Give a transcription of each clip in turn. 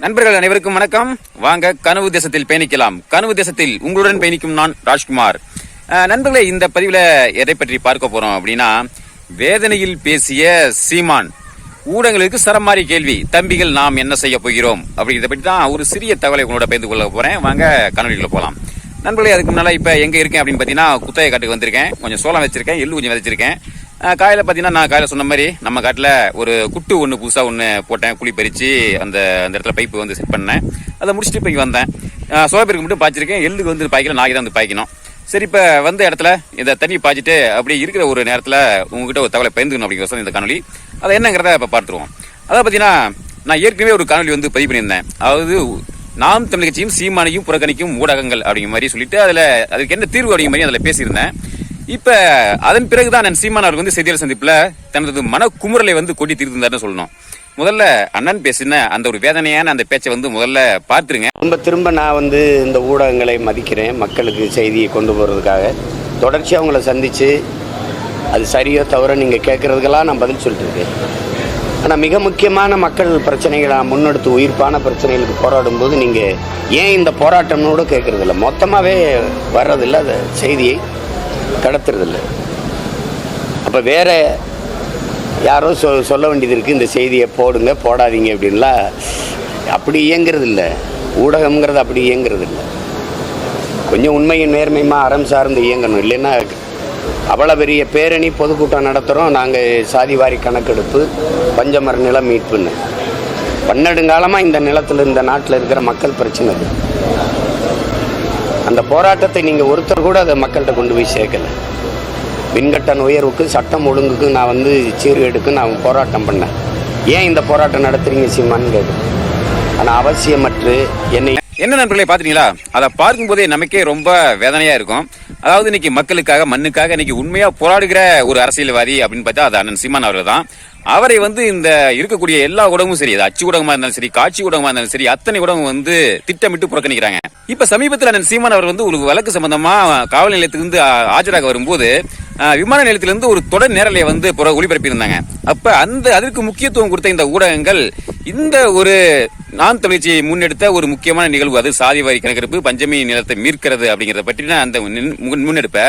நண்பர்கள் அனைவருக்கும் வணக்கம். வாங்க கனவு தேசத்தில் பயணிக்கலாம். கனவு தேசத்தில் உங்களுடன் பயணிக்கும் நான் ராஜ்குமார். நண்பர்களே இந்த பதிவில் எதை பற்றி பார்க்க போறோம் அப்படின்னா வேதனையில் பேசிய சீமான். ஊடகங்களுக்கு சரமாரி கேள்வி தம்பிகள் நாம் என்ன செய்ய போகிறோம்? அப்படிங்கிறத பற்றி தான் ஒரு சிறிய தகவலை உங்களோட பயந்து கொள்ள போறேன். வாங்க கனவுக்குள்ள போகலாம் நண்பர்களே அதுக்கு முன்னால் இப்போ எங்கே இருக்கேன் அப்படின்னு பார்த்தீங்கன்னா குத்தகை காட்டுக்கு வந்திருக்கேன். கொஞ்சம் சோளம் வச்சிருக்கேன் எள்ளு கொஞ்சம் விதைச்சிருக்கேன். அஹ் பார்த்தீங்கன்னா நான் காலையில் சொன்ன மாதிரி நம்ம காட்டில் ஒரு குட்டு ஒன்று புதுசாக ஒன்று போட்டேன். குழி பறித்து அந்த அந்த இடத்துல பைப்பு வந்து செட் பண்ணேன். அதை முடிச்சுட்டு இப்போ இங்கே வந்தேன் அஹ் மட்டும் பாய்ச்சிருக்கேன். எள்ளுக்கு வந்து பாய்க்கல நாய் தான் வந்து பாய்க்கணும். சரி இப்போ வந்த இடத்துல இந்த தண்ணி பாய்ச்சிட்டு அப்படியே இருக்கிற ஒரு நேரத்தில் உங்ககிட்ட ஒரு தகவலை பயந்துக்கணும் அப்படிங்கிற இந்த காணொலி அதை என்னங்கிறத இப்போ பார்த்துருவோம். அதை பார்த்தீங்கன்னா நான் ஏற்கனவே ஒரு காணொலி வந்து பதிவு பண்ணியிருந்தேன். அதாவது நாம் தமிழ் கட்சியும் சீமானையும் புறக்கணிக்கும் ஊடகங்கள் அப்படிங்கிற மாதிரி சொல்லிட்டு அதில் அதுக்கு என்ன தீர்வு அப்படிங்கிற மாதிரி அதில் பேசியிருந்தேன். இப்ப அதன் பிறகுதான் தான் சீமான் அவர்கள் வந்து செய்தியாளர் சந்திப்புல தனது மன குமுறலை வந்து கொட்டி தீர்த்திருந்தாருன்னு சொல்லணும். முதல்ல அண்ணன் பேசின அந்த ஒரு வேதனையான அந்த பேச்சை வந்து முதல்ல பார்த்துருங்க. ரொம்ப திரும்ப நான் வந்து இந்த ஊடகங்களை மதிக்கிறேன் மக்களுக்கு செய்தியை கொண்டு போகிறதுக்காக தொடர்ச்சியாக அவங்கள சந்தித்து அது சரியோ தவிர நீங்கள் கேட்குறதுக்கெல்லாம் நான் பதில் சொல்லிட்டு இருக்கேன் ஆனால் மிக முக்கியமான மக்கள் பிரச்சனைகளை நான் முன்னெடுத்து உயிர்ப்பான பிரச்சனைகளுக்கு போராடும் போது நீங்கள் ஏன் இந்த போராட்டம்னு கூட கேட்குறதில்ல. மொத்தமாகவே வர்றதில்ல அந்த செய்தியை. கடத்துறதில்ல. அப்போ வேற யாரோ சொ சொல்ல வேண்டியது இருக்குது இந்த செய்தியை போடுங்க போடாதீங்க அப்படின்லாம் அப்படி இயங்குறது இல்லை ஊடகங்கிறது அப்படி இயங்குறது இல்லை கொஞ்சம் உண்மையின் நேர்மையுமா அறம் சார்ந்து இயங்கணும். இல்லைன்னா அவ்வளோ பெரிய பேரணி பொதுக்கூட்டம் நடத்துகிறோம் நாங்கள் சாதிவாரி கணக்கெடுப்பு பஞ்சமர நிலம் மீட்புன்னு. பன்னெடுங்காலமாக இந்த நிலத்தில் இந்த நாட்டில் இருக்கிற மக்கள் பிரச்சனை அந்த போராட்டத்தை நீங்கள் ஒருத்தர் கூட அதை மக்கள்கிட்ட கொண்டு போய் சேர்க்கலை. மின்கட்டண உயர்வுக்கு சட்டம் ஒழுங்குக்கு நான் வந்து சீர்கேடுக்கு நான் போராட்டம் பண்ணேன். ஏன் இந்த போராட்டம் நடத்துறீங்க சீமான்னு கேட்டு ஆனால் அவசியமற்று என்னை என்ன நண்பர்களே பார்த்தீங்களா அதை பார்க்கும்போதே நமக்கே ரொம்ப வேதனையா இருக்கும். அதாவது இன்னைக்கு மக்களுக்காக மண்ணுக்காக இன்னைக்கு உண்மையா போராடுகிற ஒரு அரசியல்வாதி அப்படின்னு பார்த்தா அது அண்ணன் சீமான் அவர்கள் தான். அவரை வந்து இந்த இருக்கக்கூடிய எல்லா ஊடகமும் சரி அது அச்சு ஊடகமா இருந்தாலும் சரி காட்சி ஊடகமா இருந்தாலும் சரி அத்தனை ஊடகம் வந்து திட்டமிட்டு புறக்கணிக்கிறாங்க. இப்ப சமீபத்தில் அண்ணன் சீமான் அவர் வந்து ஒரு வழக்கு சம்பந்தமா காவல் நிலையத்துக்கு வந்து ஆஜராக வரும்போது விமான நிலையத்திலிருந்து ஒரு தொடர் நேரலையை வந்து புற ஒளிபரப்பியிருந்தாங்க. அப்ப அந்த அதற்கு முக்கியத்துவம் கொடுத்த இந்த ஊடகங்கள் இந்த ஒரு நான் தமிழ்ச்சியை முன்னெடுத்த ஒரு முக்கியமான நிகழ்வு அது சாதிவாரி கணக்கெடுப்பு பஞ்சமி நிலத்தை மீட்கிறது அப்படிங்கறத பற்றின அந்த முன்னெடுப்பை முன்னெடுப்ப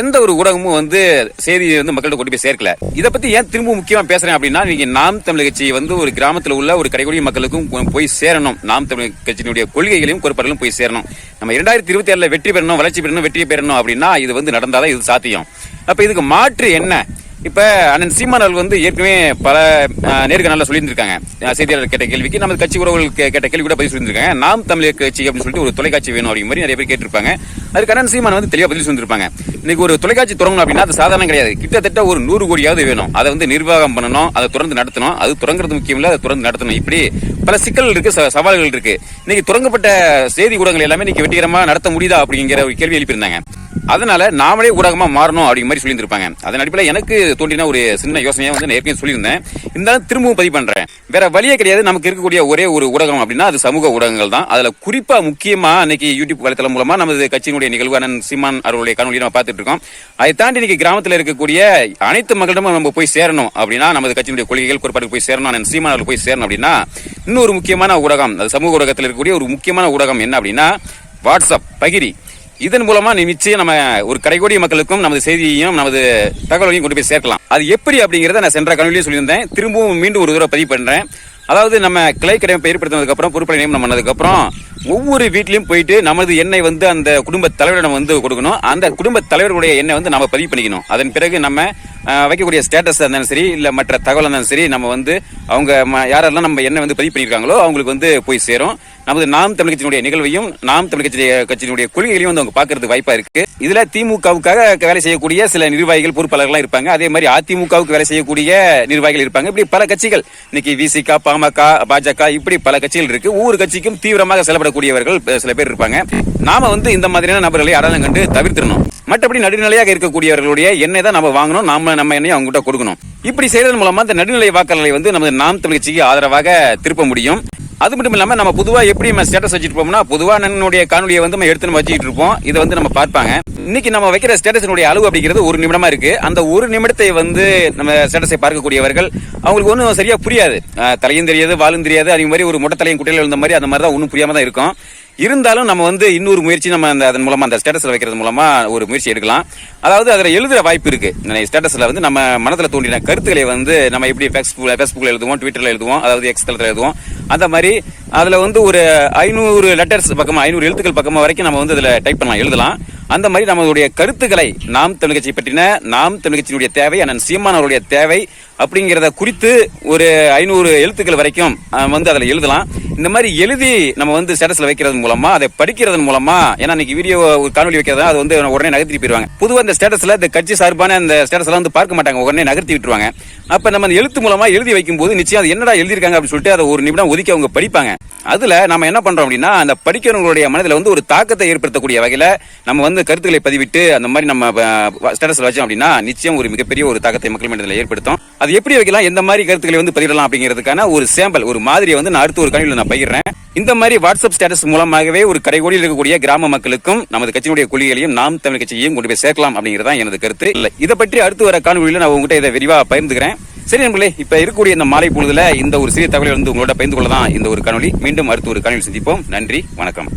எந்த ஒரு ஊடகமும் வந்து செய்தியை வந்து மக்கள்கிட்ட கொண்டு போய் சேர்க்கல. இதை பத்தி ஏன் திரும்ப முக்கியமா பேசுறேன் அப்படின்னா நீங்க நாம் தமிழ் கட்சி வந்து ஒரு கிராமத்தில் உள்ள ஒரு கடைகொடி மக்களுக்கும் போய் சேரணும். நாம் தமிழ் கட்சியினுடைய கொள்கைகளையும் கோட்பாடுகளும் போய் சேரணும். நம்ம இரண்டாயிரத்தி இருபத்தி ஏழுல வெற்றி பெறணும் வளர்ச்சி பெறணும் வெற்றி பெறணும் அப்படின்னா இது வந்து நடந்தாதான் இது சாத்தியம். அப்ப இதுக்கு மாற்று என்ன? இப்போ அண்ணன் சீமான் அவர்கள் வந்து ஏற்கனவே பல நேர்காணலில் சொல்லியிருந்திருக்காங்க. செய்தியாளர் கேட்ட கேள்விக்கு நமது கட்சி உறவுகள் கே- கேட்ட கேள்வி கூட பதில் சொல்லியிருக்காங்க நாம் தமிழர் கட்சி அப்படின்னு சொல்லிட்டு ஒரு தொலைக்காட்சி வேணும் அப்படிங்கிற மாதிரி நிறைய பேர் கேட்டிருப்பாங்க. அதுக்கு அண்ணன் சீமான் வந்து தெளிவாக பதில் சொல்லியிருப்பாங்க இன்னைக்கு ஒரு தொலைக்காட்சி தொடங்கணும் அப்படின்னா அது சாதாரணம் கிடையாது. கிட்டத்தட்ட ஒரு நூறு கோடியாவது வேணும். அதை வந்து நிர்வாகம் பண்ணணும் அதை தொடர்ந்து நடத்தணும். அது தொடங்குறது முக்கியம் இல்லை அதை தொடர்ந்து நடத்தணும். இப்படி பல சிக்கல்கள் இருக்கு ச- சவால்கள் இருக்கு. இன்னைக்கு தொடங்கப்பட்ட செய்தி ஊடகங்கள் எல்லாமே இன்னைக்கு வெற்றிகரமாக நடத்த முடியுதா அப்படிங்கிற ஒரு கேள்வி எழுப்பியிருந்தாங்க. அதனால நாமளே ஊடகமாக மாறணும் அப்படிங்கிற மாதிரி சொல்லியிருந்திருப்பாங்க. அதன் அடிப்படையில் எனக்கு தோன்றின ஒரு சின்ன யோசனையாக வந்து நான் ஏற்கனவே சொல்லியிருந்தேன். இருந்தாலும் திரும்பவும் பதிவு பண்ணுறேன் வேற வழியே கிடையாது. நமக்கு இருக்கக்கூடிய ஒரே ஒரு ஊடகம் அப்படின்னா அது சமூக ஊடகங்கள் தான். அதில் குறிப்பாக முக்கியமாக அன்னைக்கு யூடியூப் வலைத்தளம் மூலமாக நமது கட்சியினுடைய நிகழ்வான சீமான் அவருடைய காணொலியை நம்ம பார்த்துட்டு இருக்கோம். அதை தாண்டி இன்னைக்கு கிராமத்தில் இருக்கக்கூடிய அனைத்து மக்களிடமும் நம்ம போய் சேரணும் அப்படின்னா நமது கட்சியினுடைய கொள்கைகள் கோட்பாடுக்கு போய் சேரணும் அண்ணன் சீமான் அவர்கள் போய் சேரணும் அப்படின்னா இன்னொரு முக்கியமான ஊடகம் அது சமூக ஊடகத்தில் இருக்கக்கூடிய ஒரு முக்கியமான ஊடகம் என்ன அப்படின்னா வாட்ஸ்அப் பகிரி. இதன் மூலமா நீ நிச்சயம் நம்ம ஒரு கடைகோடி மக்களுக்கும் நமது செய்தியையும் நமது தகவலையும் கொண்டு போய் சேர்க்கலாம். அது எப்படி அப்படிங்கறத நான் சென்ற கல்வியிலேயே சொல்லியிருந்தேன். திரும்பவும் மீண்டும் ஒரு தூரம் பதிவு பண்றேன். அதாவது நம்ம கிளை கடைமை ஏற்படுத்தினதுக்கு அப்புறம் பொறுப்பை நியமனம் பண்ணதுக்கு அப்புறம் ஒவ்வொரு வீட்லயும் போயிட்டு நமது எண்ணெய் வந்து அந்த குடும்ப தலைவரிடம் வந்து கொடுக்கணும். அந்த குடும்ப தலைவருடைய எண்ணெய் வந்து நம்ம பதிவு பண்ணிக்கணும். அதன் பிறகு நம்ம வைக்கக்கூடிய ஸ்டேட்டஸ் இருந்தாலும் சரி இல்ல மற்ற தகவல் இருந்தாலும் சரி நம்ம வந்து அவங்க யாரெல்லாம் நம்ம எண்ணெய் வந்து பதிவு பண்ணியிருக்காங்களோ அவங்களுக்கு வந்து போய் சேரும். நமது நாம் தமிழ் கட்சியினுடைய நிகழ்வையும் நாம் தமிழ் கட்சியுடைய கட்சியினுடைய கொள்கைகளையும் வந்து அவங்க பாக்குறதுக்கு வாய்ப்பா இருக்கு. இதுல திமுகவுக்காக வேலை செய்யக்கூடிய சில நிர்வாகிகள் பொறுப்பாளர்கள்லாம் இருப்பாங்க. அதே மாதிரி அதிமுகவுக்கு வேலை செய்யக்கூடிய நிர்வாகிகள் இருப்பாங்க. இப்படி பல கட்சிகள் இன்னைக்கு விசிக பாமக பாஜக இப்படி பல கட்சிகள் இருக்கு. ஒவ்வொரு கட்சிக்கும் தீவிரமாக செயல்படக்கூடியவர்கள் சில பேர் இருப்பாங்க. நாம வந்து இந்த மாதிரியான நபர்களை அடையாளம் கண்டு தவிர்த்திடணும். மற்றபடி நடுநிலையாக இருக்கக்கூடியவர்களுடைய எண்ணெய் தான் நம்ம வாங்கணும். நாம நம்ம எண்ணெய் அவங்க கிட்ட கொடுக்கணும். இப்படி செய்யறதன் மூலமா இந்த நடுநிலை வாக்காளர்களை வந்து நமது நாம் தொழிற்சிக்கு ஆதரவாக திருப்ப முடியும். அது மட்டும் இல்லாமல் நம்ம பொதுவாக எப்படி நம்ம ஸ்டேட்டஸ் வச்சுட்டு போகணும்னா பொதுவாக நம்மளுடைய காணொலியை வந்து நம்ம எடுத்து நம்ம வச்சுக்கிட்டு இருப்போம். இதை வந்து நம்ம பார்ப்பாங்க. இன்னைக்கு நம்ம வைக்கிற ஸ்டேட்டஸினுடைய அளவு அப்படிங்கிறது ஒரு நிமிடமா இருக்கு. அந்த ஒரு நிமிடத்தை வந்து நம்ம ஸ்டேட்டஸை பார்க்கக்கூடியவர்கள் அவங்களுக்கு ஒன்றும் சரியா புரியாது. தலையும் தெரியாது வாலும் தெரியாது. அதே மாதிரி ஒரு முட்டத்தலையும் குட்டையில் இருந்த மாதிரி அந்த மாதிரி தான் ஒன்றும் புரியாம தான் இருக்கும். இருந்தாலும் நம்ம வந்து இன்னொரு முயற்சி நம்ம அந்த அதன் மூலமாக அந்த ஸ்டேட்டஸில் வைக்கிறது மூலமாக ஒரு முயற்சி எடுக்கலாம். அதாவது அதில் எழுதுகிற வாய்ப்பு இருக்குது ஸ்டேட்டஸில் வந்து நம்ம மனதில் தோன்றின கருத்துக்களை வந்து நம்ம எப்படி ஃபேஸ்புக்கில் ஃபேஸ்புக்கில் எழுதுவோம் ட்விட்டரில் எழுதுவோம் அதாவது எக்ஸ் தளத்தில் எழுதுவோம். அந்த மாதிரி அதில் வந்து ஒரு ஐநூறு லெட்டர்ஸ் பக்கமாக ஐநூறு எழுத்துக்கள் பக்கமாக வரைக்கும் நம்ம வந்து அதில் டைப் பண்ணலாம் எழுதலாம். அந்த மாதிரி நம்மளுடைய கருத்துக்களை நாம் தமிழகத்தை பற்றின நாம் தமிழகத்தினுடைய தேவை அண்ணன் சீமான் அவருடைய தேவை அப்படிங்கிறத குறித்து ஒரு ஐநூறு எழுத்துக்கள் வரைக்கும் வந்து அதில் எழுதலாம். இந்த மாதிரி எழுதி நம்ம வந்து ஸ்டேட்டஸில் வைக்கிறது மூலமாக அதை படிக்கிறதன் மூலமாக ஏன்னா இன்னைக்கு வீடியோ ஒரு காணொலி வைக்கிறதா அது வந்து உடனே நகர்த்தி போயிடுவாங்க பொதுவாக அந்த ஸ்டேட்டஸில் இந்த கட்சி சார்பான அந்த ஸ்டேட்டஸ்லாம் வந்து பார்க்க மாட்டாங்க உடனே நகர்த்தி விட்டுருவாங்க. அப்போ நம்ம அந்த எழுத்து மூலமாக எழுதி வைக்கும் போது நிச்சயம் அது என்னடா எழுதியிருக்காங்க அப்படின்னு சொல்லிட்டு அதை ஒரு நிமிடம் ஒதுக்கி அவங்க படிப்பாங்க. அதில் நம்ம என்ன பண்ணுறோம் அப்படின்னா அந்த படிக்கிறவங்களுடைய மனதில் வந்து ஒரு தாக்கத்தை ஏற்படுத்தக்கூடிய வகையில் நம்ம வந்து கருத்துக்களை பதிவிட்டு அந்த மாதிரி நம்ம ஸ்டேட்டஸில் வச்சோம் அப்படின்னா நிச்சயம் ஒரு மிகப்பெரிய ஒரு தாக்கத்தை மக்கள் மனதில் ஏற்படுத்தும். அது எப்படி வைக்கலாம்? எந்த மாதிரி கருத்துக்களை வந்து பதிவிடலாம் அப்படிங்கிறதுக்கான ஒரு சாம்பிள் ஒரு மாதிரியை வந்து நான் அடுத்த ஒரு கணிவில் நான் பகிர்றேன். இந்த மாதிரி வாட்ஸ்அப் ஸ்டேட்டஸ் மூலமாகவே ஒரு கடைகோடியில் இருக்கக்கூடிய கிராம மக்களுக்கும் நமது கட்சியினுடைய குழிகளையும் நாம் தமிழ் கட்சியையும் கொண்டு போய் சேர்க்கலாம் அப்படிங்கிறதா எனது கருத்து. இல்லை இதை பற்றி அடுத்து வர காணொலியில் நான் உங்ககிட்ட இதை விரிவாக பகிர்ந்துக்கிறேன். சரி நண்பர்களே இப்ப இருக்கக்கூடிய இந்த மாலை பொழுதுல இந்த ஒரு சிறிய தகவலை வந்து உங்களோட பகிர்ந்து கொள்ளதான் இந்த ஒரு காணொலி மீண்டும் அடுத்த ஒரு காணொலி சந்திப்போம். நன்றி வணக்கம்.